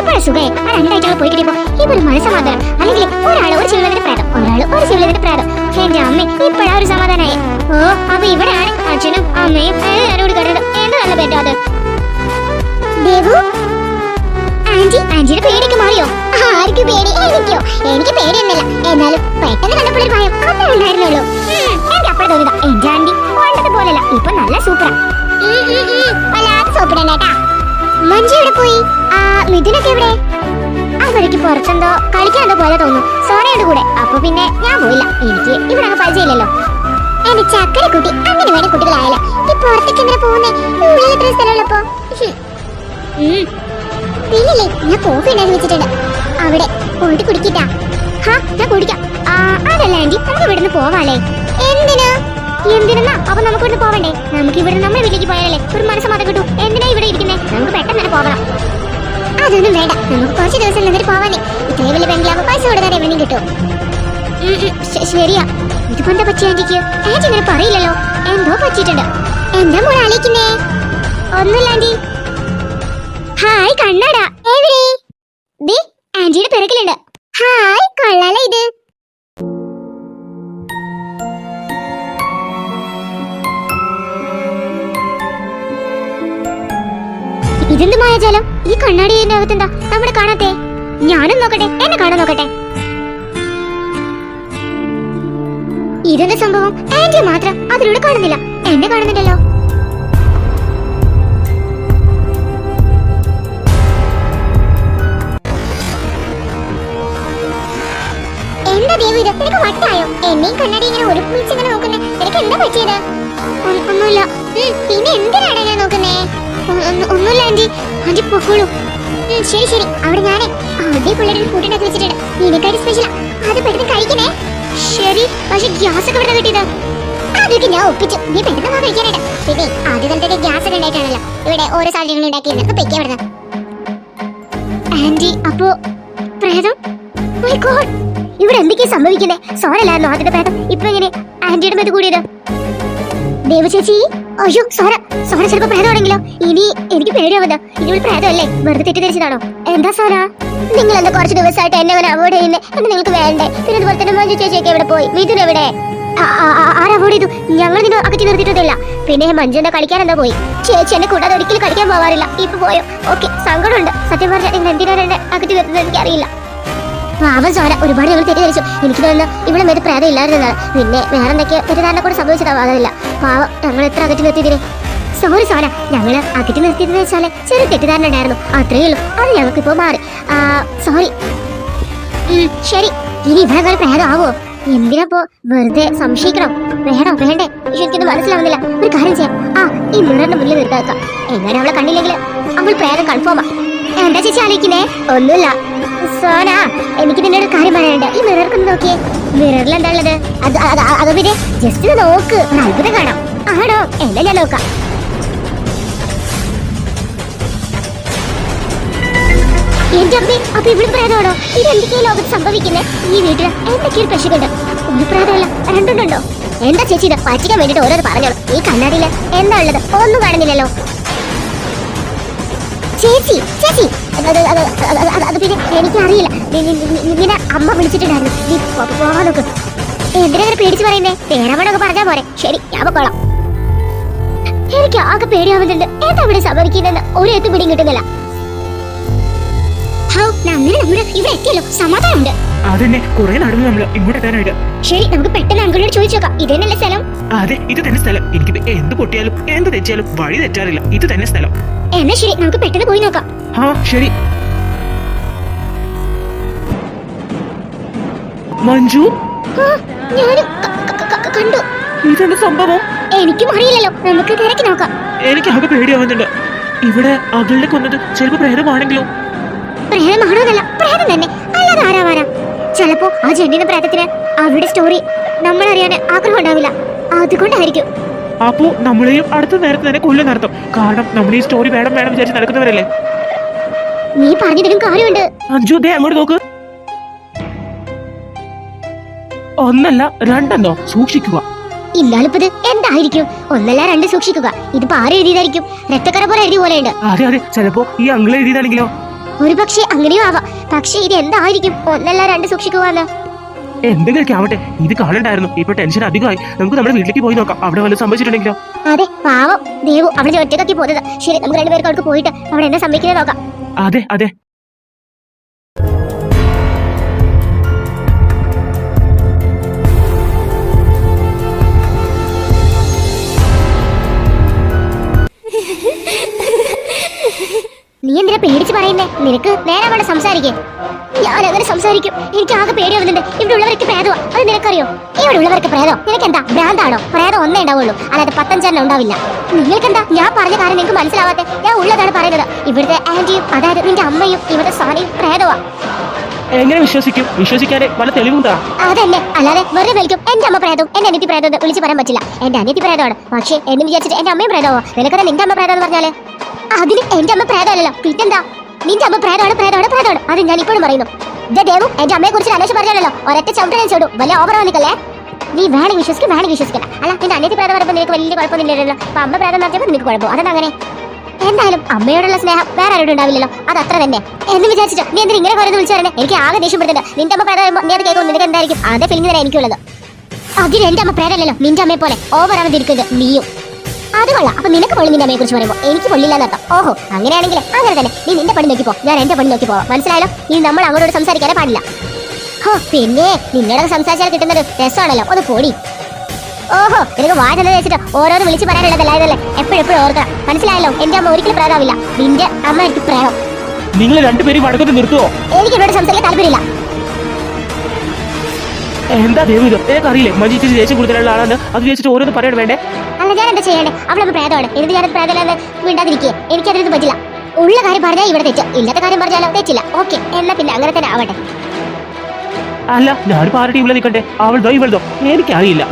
ഇപ്പോഴും സുഖേ. ആ രണ്ടാഴ്ചകൾ പോയി കിട്ടിയപ്പോ ഒരു മനസ്സമാധാനം. അല്ലെങ്കിൽ ഒരാൾ ഒരു ശിവലതിന്റെ പ്രാതം ഒരാൾ ഒരു ശിവലതിന്റെ പ്രാതം എന്റെ അമ്മ ഇപ്പോഴാ ഒരു സമാധാനായി. ഓ അപ്പൊ ഇവിടെയാണ് അച്ഛനും അമ്മയും എല്ലാവരും കൂടി കിടന്നത് എന്ത് നല്ല പറ്റാ അത്? ദേവു? ആന്റി ആന്റിയുടെ പേടിക്ക് മാറിയോ? ആർക്ക് പേടി. എനിക്കോ? എനിക്ക് പേടിയൊന്നുമില്ല എന്നാലും പെട്ടെന്ന് കണ്ടപ്പോൾ ഭയം. അത്രേ ഉണ്ടായിരുന്നുള്ളൂ. എനിക്ക് അപ്പോഴേ തോന്നിയതാ. എന്റെ ആന്റി പണ്ടത്തെ പോലല്ല ഇപ്പൊ നല്ല സൂപ്പറാ. വല്ലാത്ത സൂപ്പറേട്ടാ മഞ്ജു എവിടെ പോയി? ആ മിഥുനൊക്കെ എവിടെ? അവർക്ക് പുറത്തെന്തോ കളിക്കാനെന്തോ പോലെ തോന്നുന്നു. സോനയുടെ കൂടെ. അപ്പൊ പിന്നെ ഞാൻ പോയില്ല. എനിക്ക് ഇവിടെ അങ്ങ് പരിചയമില്ലല്ലോ. എന്റെ ചക്കര കുട്ടി അങ്ങനെ വേണം കുട്ടികളായാലോ ഈ പുറത്തേക്ക് എന്തിനാ പോകുന്നേ? സ്ഥലമുള്ളപ്പോ? പിന്നില്ലേ ഞാൻ കോഫി വെച്ചിട്ടുണ്ട്. അവിടെ പോയിട്ട് കുടിക്കിട്ടാ. ഹാ ഞാൻ കുടിക്കാം. ആ അതല്ല ആന്റി നമുക്ക് ഇവിടുന്ന് പോവാലേ എന്തിനാ? എന്തിനാ? അപ്പൊ നമുക്ക് ഇവിടെ പോവണ്ടേ? നമുക്ക് ഇവിടെ നമ്മുടെ വീട്ടിലേക്ക് പോയാലേ ഒരു മനസ്സമാധാനം കിട്ടും. എന്തിനാ ഇവിടെ ഇരിക്കുന്നേ? നമുക്ക് പെട്ടെന്ന് തന്നെ പോകണം അതൊന്നും വേണ്ട. നമുക്ക് കുറച്ച് ദിവസം നിന്നിട്ട് പോവാനേ ഇത്രയും വലിയ ബംഗ്ലാവ് പൈസ കൊടുക്കാൻ എവിടെയും കിട്ടും. ശരിയാ. ഇതിപ്പോ എന്താ പറ്റിയ ആന്റിക്ക് ആന്റി ഇങ്ങനെ പറയില്ലല്ലോ. എന്തോ പറ്റിയിട്ടുണ്ട്. എന്താ മോൾ ആലോചിക്കുന്നേ? ഒന്നുമില്ല ആന്റി. ഹായ് കണ്ണാടാ. എവിടെ? ദേ ആന്റിയുടെ പിറകിലുണ്ട്. ഇതെന്ത് മായാജാലം ഈ കണ്ണാടിയുടെ അകത്തെന്താ? നമ്മുടെ കാണാത്തെ. ഞാനും നോക്കട്ടെ എന്നെ കാണാൻ നോക്കട്ടെ. ഇതെന്താ സംഭവം? ആന്റി മാത്രം അതിലൂടെ കാണുന്നില്ല. എന്നെ കാണുന്നുണ്ടല്ലോ എന്താ ദേവി ഇത്? നിനക്ക് വട്ടായോ? എന്നെയും കണ്ണാടി ഇങ്ങനെ ഒരുമിച്ച് ഇങ്ങനെ നോക്കുന്നേ. നിനക്ക് എന്താ പറ്റിയത്? ഒന്നുമില്ല. പിന്നെ എന്തിനാണ് ഒന്നുമില്ല ആന്റി. ആന്റി പൊക്കോളൂ. ശരി ശരി. അവിടെ ഞാനേ അടിപൊളിയായിട്ട് ഫുഡ് കൂട്ടുണ്ടാക്കി വെച്ചിട്ടുണ്ട്. നിനക്കായിട്ട് സ്പെഷ്യലാ അത് പെട്ടെന്ന് കഴിക്കണേ. ശരി പക്ഷെ ഗ്യാസ് ഒക്കെ ഇവിടെ കിട്ടിയത്? അതൊക്കെ ഞാൻ ഒപ്പിച്ചു. നീ പെട്ടെന്ന് വാ കഴിക്കാനായിട്ട്. പിന്നെ ആദ്യം തന്നെ ഗ്യാസ് ഒക്കെ ഉണ്ടായിട്ടാണല്ലോ. ഇവിടെ ഓരോ സാധനങ്ങൾ ഉണ്ടാക്കിയിരുന്നത് പെയ്ക്കാൻ വിടുന്നത് ആന്റി അപ്പോ പ്രേതം? മൈ ഗോഡ് ഇവിടെ എന്തൊക്കെയാ സംഭവിക്കുന്നേ? സോറല്ലായിരുന്നു ആദ്യത്തെ പ്രേതം? ഇപ്പൊ എങ്ങനെ ആന്റിയുടെ മേത്ത് കൂടിയത്? ദേവ ചേച്ചി? അയ്യോ സോറ സോറ ചിലപ്പോ പ്രേതമാണെങ്കിലോ ഇനി എനിക്ക് പേടിയാവുന്നത്. ഇനി ഒരു പ്രേതമല്ലേ വെറുതെ തെറ്റിദ്ധരിച്ചതാണോ? എന്താ സോറ നിങ്ങൾ എന്താ കുറച്ച് ദിവസമായിട്ട് എന്നെ അവൻ അവോയ്ഡ് ചെയ്യുന്നേ? എന്ന് നിങ്ങൾക്ക് വേണ്ടേ? പിന്നെ അതുപോലെ തന്നെ മഞ്ജു ചേച്ചിയൊക്കെ എവിടെ പോയി? മിഥുൻ എവിടെ? ആരാ അവോയ്ഡ് ചെയ്തു? ഞങ്ങൾ നിന്നെ അകറ്റി നിർത്തിയിട്ടൊന്നുമില്ല. പിന്നെ മഞ്ജു എന്താ കളിക്കാൻ എന്താ പോയി? ചേച്ചി എന്നെ കൂടാതെ ഒരിക്കലും കളിക്കാൻ പോവാറില്ല. ഇപ്പൊ പോയോ? ഓക്കെ സങ്കടമുണ്ട്. സത്യം പറഞ്ഞാൽ നിങ്ങൾ എന്തിനാണ് എന്നെ അകറ്റി നിർത്തുന്നത് എനിക്കറിയില്ല. പാവം ചോര ഒരുപാട് ഞങ്ങൾ തെറ്റിദ്ധരിച്ചു എനിക്ക് തോന്നുന്നു ഇവിടെ മേത് പ്രേതം ഇല്ലായിരുന്നതാണ് പിന്നെ വേറെ എന്തൊക്കെയോ തെറ്റിദ്ധാരണ കൂടെ സംഭവിച്ചതാകാതില്ല പാവം ഞങ്ങൾ എത്ര അകറ്റി നിർത്തിയതിനെ? സോറി സോന. ഞങ്ങൾ അകറ്റി നിർത്തിയതെന്ന് വെച്ചാൽ ചെറിയ തെറ്റിദ്ധാരണ ഉണ്ടായിരുന്നു. അത്രയേ ഉള്ളൂ. അത് ഞങ്ങൾക്ക് ഇപ്പോ മാറി സോറി ശരി. ഇനി ഇവിടെ അങ്ങനെ പ്രേതം ആവോ എന്തിനപ്പോ വെറുതെ സംശയിക്കണം? വേണോ? വേണ്ടേ? പക്ഷെ എനിക്കൊന്നും മനസ്സിലാവുന്നില്ല. ഒരു കാര്യം ചെയ്യാം. ആ ഈ മിററിന്റെ മുന്നിൽ നിർത്താക്കാം എങ്ങനെ അവളെ കണ്ടില്ലെങ്കിൽ അവൾ പ്രേതം കൺഫേമാ എന്താ ചേച്ചി ആലോചിക്കുന്നേ? ഒന്നുമില്ല. സോന എനിക്ക് നിന്നോട് കാര്യം പറയാനുണ്ട്. ഈ മിറർക്ക് ഒന്ന് നോക്കിയേ. മിററിൽ എന്താ ഉള്ളത്? അത് അത് പിന്നെ ജസ്റ്റ് ഒന്ന് നോക്ക്. ഒരു അത്ഭുതം കാണാം. ആണോ? എന്നാ ഞാൻ നോക്കാം. എന്റെ അമ്മേ അപ്പൊ ഇവിടെ പ്രേതമാണോ ഇത് എന്തൊക്കെയാ ലോകത്ത് സംഭവിക്കുന്നേ? ഈ വീട്ടിൽ എന്തൊക്കെ ഒരു പ്രശ്നമുണ്ട് ഒരു പ്രേതമല്ല രണ്ടെണ്ണുണ്ടോ എന്താ ചേച്ചി ഇത് പറ്റിക്കാൻ വേണ്ടിട്ട് ഓരോന്ന് പറഞ്ഞോളൂ. ഈ കണ്ണാടിയിൽ എന്താ ഉള്ളത്? ഒന്നും കാണുന്നില്ലല്ലോ. ചേച്ചി ചേച്ചി അത് പിന്നെ എനിക്കറിയില്ല. ഇങ്ങനെ അമ്മ വിളിച്ചിട്ടുണ്ടായിരുന്നു. നീ പോവാൻ നോക്ക് എന്തിനാ പേടിച്ച് പറയുന്നേ? പേരമ്മടൊക്കെ പറഞ്ഞാ പോരെ. ശരി ഞാൻ പൊക്കോളാം എനിക്ക് ആകെ പേടിയാവുന്നുണ്ട്. എന്താ ഇവിടെ സംഭവിക്കുന്നതെന്ന്? ഒരു എത്തും പിടിയും കിട്ടുന്നില്ല. ഇവിടെ എത്തിയല്ലോ സമാധാനമുണ്ട്. അതന്നെ കുറെ നടന്നു നമ്മൾ ഇങ്ങോട്ട് എത്താനായിട്ട്. ശരി നമുക്ക് പെട്ടെന്ന് അങ്കിളിനോട് ചോദിച്ചേക്കാം ഇതന്നെയല്ലേ സ്ഥലം? അതെ ഇത് തന്നെ സ്ഥലം. എന്ത് പൊട്ടിയാലും എന്ത് തെറ്റിയാലും വഴി തെറ്റാറില്ല. ഇത് തന്നെ സ്ഥലം. എന്നാ ശരി നമുക്ക് പെട്ടെന്ന് പോയി നോക്കാം. ആ ശരി. മഞ്ജു? ഞാനും കണ്ടു. ഇതെന്ത് സംഭവം? എനിക്കും അറിയില്ലല്ലോ. നമുക്ക് തിരക്കി നോക്കാം. എനിക്ക് ആകെ പേടിയാവുന്നുണ്ട്. ഇവിടെ അകളുടെ കൊന്നത് ചിലപ്പോ പ്രേതമാണെങ്കിലോ പ്രേതമാണോന്നല്ല പ്രേതം തന്നെ. അല്ലാതെ ആരാവാരാ ചിലപ്പോ ആ ജെന്നിന്റെ പ്രേതത്തിന് അവരുടെ സ്റ്റോറി നമ്മൾ അറിയാൻ ആഗ്രഹം ഉണ്ടാവില്ല. അതുകൊണ്ടായിരിക്കും. അപ്പോ നമ്മളെയും അടുത്ത നേരത്തെ തന്നെ കൊല്ലുന്നർത്ഥം കാരണം നമ്മൾ ഈ സ്റ്റോറി വേണം വേണം വിചാരിച്ച് നടക്കുന്നവരല്ലേ? നീ പറഞ്ഞതിലും കാര്യമുണ്ട്. അഞ്ജു ദേ അങ്ങോട്ട് നോക്ക്. ഒന്നല്ല രണ്ടെന്നോ? സൂക്ഷിക്കുക. ഇല്ലാളിപ്പത് എന്തായിരിക്കും? ഒന്നല്ല രണ്ട് സൂക്ഷിക്കുക. ഇത് ആര് എഴുതിയതായിരിക്കും? രക്തക്കറ പോലെ എഴുതിയ പോലെയുണ്ട്. അതെ അതെ. ചിലപ്പോ ഈ അങ്കിൾ എഴുതിയതാണെങ്കിലോ? ഒരു പക്ഷേ അങ്ങനെയും ആവാം. പക്ഷേ ഇത് എന്തായിരിക്കും? ഒന്നല്ല രണ്ട് സൂക്ഷിക്കുവാന്ന്. എന്തെങ്കിലുമൊക്കെ ആവട്ടെ ഇത് കാണണ്ടായിരുന്നു. ഇപ്പൊ ടെൻഷൻ അധികമായി. നമുക്ക് നമ്മുടെ വീട്ടിലേക്ക് പോയി നോക്കാം. അവിടെ വല്ലതും സംഭവിച്ചിട്ടുണ്ടെങ്കിലോ? അതെ പാവം. ദേവു അവിടെ ഒറ്റക്കാക്കി പോകുന്നത് ശരി നമുക്ക് രണ്ടുപേർക്ക് അവർക്ക് പോയിട്ട് അവിടെ എന്താ സംഭവിക്കുന്നത് നോക്കാം. അതെ അതെ. നീ എന്തിനാ പേടിച്ച് പറയുന്നേ? നിനക്ക് നേരെ വേണം സംസാരിക്കേ. ഞാൻ അങ്ങനെ സംസാരിക്കും. എനിക്ക് ആകെ പേടിയാവുന്നുണ്ട് ഇവിടെ ഉള്ളവർക്ക് പ്രേതമാ. അത് നിനക്കറിയോ? ഇവിടെ ഉള്ളവർക്ക് പ്രേതം. നിനക്ക് എന്താ ഭ്രാന്താണോ? പ്രേതം ഒന്നേ ഉണ്ടാവുള്ളൂ. അല്ലാതെ പത്തഞ്ചെണ്ണം ഉണ്ടാവില്ല. നിങ്ങൾക്ക് എന്താ ഞാൻ പറഞ്ഞ കാര്യം നിങ്ങൾക്ക് മനസ്സിലാവാത്തെ. ഞാൻ ഉള്ളതാണ് പറയുന്നത്. ഇവിടുത്തെ ആന്റിയും അതായത് നിന്റെ അമ്മയും ഇവിടുത്തെ സാനിയും പ്രേതമാ. എങ്ങനെ വിശ്വസിക്കും? വിശ്വസിക്കാതെ പല തെളിവുണ്ടാ? അതല്ലേ അല്ലാതെ വെറുതെ വിളിക്കും. എന്റെ അമ്മ പ്രേതം എന്റെ അനിയത്തി പ്രേതം എന്ന് വിളിച്ച് പറയാൻ പറ്റില്ല. എന്റെ അനിയത്തി പ്രേതമാണ്. പക്ഷേ എന്ന് വിചാരിച്ചിട്ട് എന്റെ അമ്മയും പ്രേതമോ നിനക്കത് നിന്റെ അമ്മ പ്രേതം എന്ന് പറഞ്ഞാൽ. അതിന് എന്റെ അമ്മ പ്രേതമല്ലല്ലോ. പിന്നെന്താ? നിന്റെ അമ്മ പ്രേതമാണ് പ്രേതമാണ് പ്രേതമാണ്. അത് ഞാൻ ഇപ്പോഴും പറയുന്നു. ദേവു എന്റെ അമ്മയെ കുറിച്ച് അന്വേഷണം പറഞ്ഞാലോ ഒരൊറ്റ ചവിട്ട ഞാൻ ചോടും വലിയ ഓവർ നിൽക്കല്ലേ? നീ വേണമെങ്കിൽ വിശ്വസിക്കും വേണമെങ്കിൽ വിശ്വസിക്കണ്ട. അല്ല നിന്റെ അനിയത്തി പ്രേതം പറയുമ്പോൾ നിനക്ക് വലിയ കുഴപ്പമൊന്നുമില്ലല്ലോ അപ്പൊ അമ്മ പ്രേതം നടത്തിയപ്പോൾ നിനക്ക് കുഴപ്പം. അതെന്താ അങ്ങനെ? എന്തായാലും അമ്മയോടുള്ള സ്നേഹം വേറെ ആരോടും ഉണ്ടാവില്ലല്ലോ. അത് അത്ര തന്നെ. എന്ന് വിചാരിച്ചോ നീ എന്തിനാ ഇങ്ങനെ പറയുന്നത് വിളിച്ചു പറഞ്ഞത് എനിക്ക് ആകെ ദേഷ്യം പെടുന്നുണ്ട്. നിന്റെ അമ്മ പ്രേതം നീ അത് കേൾക്കുമ്പോൾ നിനക്ക് എന്തായിരിക്കും? അതേ ഫിലിം തന്നെ എനിക്കുള്ളത്. അതിന് എന്റെ അമ്മ പ്രേതമല്ലല്ലോ നിന്റെ അമ്മയെ പോലെ ഓവർ ആണ് തിരിക്കുന്നത് നീയും. അത് കൊള്ളാം. അപ്പൊ നിനക്ക് പൊള്ളി നിന്റെ അമ്മയെ കുറിച്ച് പറയുമ്പോൾ എനിക്ക് പൊള്ളില്ല എന്നർത്ഥം. ഓഹോ അങ്ങനെയാണെങ്കിൽ അങ്ങനെ തന്നെ. നീ നിന്റെ പണി നോക്കി പോ ഞാൻ എന്റെ പണി നോക്കി പോവാം മനസ്സിലായാലോ നീ നമ്മൾ അങ്ങോട്ട് സംസാരിക്കാനേ പാടില്ല. ഹോ പിന്നെ നിന്നോടൊക്കെ സംസാരിച്ചാൽ കിട്ടുന്നത് രസമാണല്ലോ. ഒന്ന് പോടി. ഓഹോ നിനക്ക് വാചന വെച്ചിട്ട് ഓരോന്ന് വിളിച്ചു പറയാനുള്ളതല്ലായതല്ലേ എപ്പോഴും എപ്പോഴും ഓർക്കണം. മനസ്സിലായല്ലോ? എന്റെ അമ്മ ഒരിക്കലും പ്രേതാവില്ല നിന്റെ അമ്മ എനിക്ക് പ്രേതം നിങ്ങൾ രണ്ടുപേരും വടക്കത്ത് നിർത്തുവോ? എനിക്ക് ഇവരോട് സംസാരിക്കാൻ താല്പര്യമില്ല. എന്താ ദേവി ഇത്? എനിക്കറിയില്ലേ മഞ്ജി ചേച്ചി ദേശം കൂടുതലുള്ള ആളാണ്. അത് വിചാരിച്ചിട്ട് ഓരോന്ന് പറയണം വേണ്ടേ? അല്ല ഞാൻ എന്താ ചെയ്യണ്ടേ അവളമ്മ പ്രേതമാണ് എന്നിട്ട് ഞാൻ പ്രേതമല്ലെന്ന് മിണ്ടാതിരിക്കുക എനിക്കതിനൊന്നും പറ്റില്ല. ഉള്ള കാര്യം പറഞ്ഞാൽ ഇവിടെ തെറ്റ്. ഇല്ലാത്ത കാര്യം പറഞ്ഞാലോ? തെറ്റില്ല. ഓക്കെ എന്നാ പിന്നെ അങ്ങനെ തന്നെ ആവട്ടെ. അല്ല ഞാനിപ്പോ ആരുടെ ഇവിടെ നിൽക്കട്ടെ അവൾതോ ഇവൾതോ എനിക്കറിയില്ല.